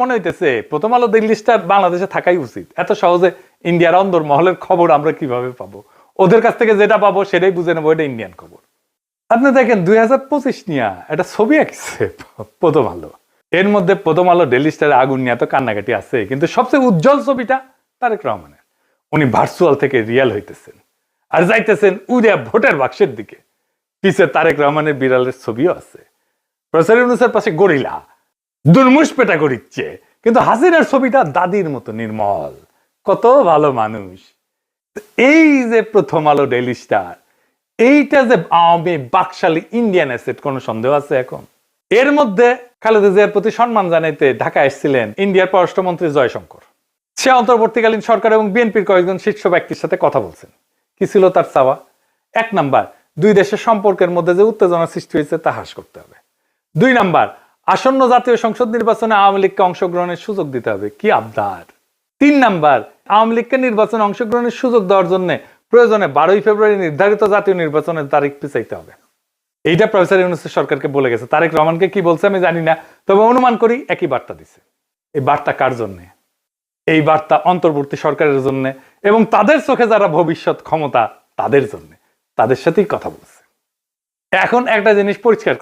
মনে হইতেছে, প্রথম আলো দিল্লি বাংলাদেশে থাকাই উচিত। এত সহজে ইন্ডিয়ার অন্দর মহলের খবর আমরা কীভাবে পাবো? ওদের কাছ থেকে যেটা পাবো সেটাই বুঝে নেব, এটা ইন্ডিয়ান খবর। আপনি দেখেন, দুই হাজার পঁচিশ নিয়ে একটা ছবি আঁকছে প্রথম আলো। এর মধ্যে প্রথম আলো ডেলি স্টারে আগুন নিয়ে তো কান্নাকাটি আছে, কিন্তু সবচেয়ে উজ্জ্বল ছবিটা তারেক রহমানের। উনি ভার্চুয়াল থেকে রিয়েল হইতেছেন। আর যাইতেছেন উড়িয়া ভোটের বাক্সের দিকে। পিছে তারেক রহমানের বিড়ালের ছবিও আছে। প্রফেসর ইউনুসের পাশে গরিলা। দুর্মুষ পেটা করিচ্ছে। কিন্তু হাসিনার ছবিটা দাদির মতো নির্মল। কত ভালো মানুষ। এই যে প্রথম আলো ডেইলি স্টার, এইটা যে আওয়ামী বাকশালী ইন্ডিয়ান অ্যাসেট, কোনো সন্দেহ আছে এখন? এর মধ্যে খালেদা জিয়ার প্রতি সম্মান জানাইতে ঢাকা এসেছিলেন ইন্ডিয়ার পররাষ্ট্রমন্ত্রী জয়শঙ্কর। সে অন্তর্বর্তীকালীন সরকার এবং বিএনপির কয়েকজন শীর্ষ ব্যক্তির সাথে কথা বলছেন। কি ছিল তার চাওয়া? এক নাম্বার, দুই দেশের সম্পর্কের মধ্যে যে উত্তেজনা সৃষ্টি হয়েছে তা হ্রাস করতে হবে। দুই নাম্বার আসন্ন জাতীয় সংসদ নির্বাচনে আওয়ামী লীগকে অংশগ্রহণের সুযোগ দিতে হবে। কি আবদার? তিন নাম্বার, আওয়ামী লীগকে নির্বাচনে অংশগ্রহণের সুযোগ দেওয়ার জন্য প্রয়োজনে বারোই ফেব্রুয়ারি নির্ধারিত জাতীয় নির্বাচনের তারিখ পিছাইতে হবে। এইটা প্রফেসর ইউনুসের সরকারকে বলে গেছে। তারেক রহমানকে কি বলছে আমি জানি না, তবে অনুমান করি একই বার্তা দিছে। এই বার্তা কার জন্যে? এই বার্তা অন্তর্বর্তী সরকারের জন্য এবং তাদের চোখে যারা ভবিষ্যৎ ক্ষমতা তাদের জন্য। তাদের সাথেই কথা বলছে। এখন একটা জিনিস পরিষ্কার করে